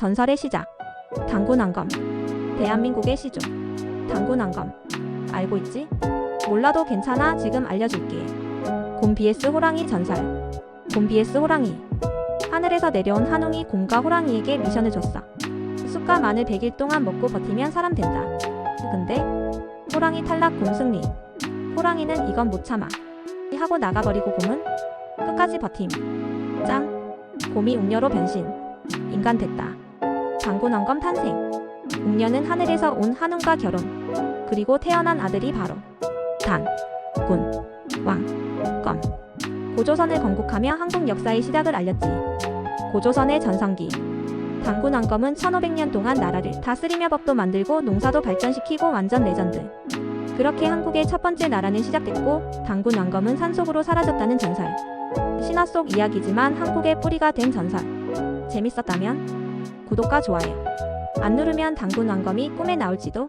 전설의 시작. 당군왕검. 대한민국의 시조. 당군왕검. 알고 있지? 몰라도 괜찮아. 지금 알려줄게. 곰 vs 호랑이 전설. 곰 vs 호랑이. 하늘에서 내려온 한웅이 곰과 호랑이에게 미션을 줬어. 쑥과 마늘 100일 동안 먹고 버티면 사람 된다. 근데 호랑이 탈락 곰 승리. 호랑이는 이건 못 참아. 하고 나가버리고 곰은 끝까지 버팀. 짱. 곰이 웅녀로 변신. 인간 됐다. 장군왕검 탄생. 웅녀는 하늘에서 온 한웅과 결혼. 그리고 태어난 아들이 바로 단, 군, 왕, 검. 고조선을 건국하며 한국 역사의 시작을 알렸지. 고조선의 전성기. 당군왕검은 1500년 동안 나라를 다스리며 법도 만들고 농사도 발전시키고 완전 레전드. 그렇게 한국의 첫 번째 나라는 시작됐고 당군왕검은 산속으로 사라졌다는 전설. 신화 속 이야기지만 한국의 뿌리가 된 전설. 재밌었다면 구독과 좋아요. 안 누르면 당군왕검이 꿈에 나올지도.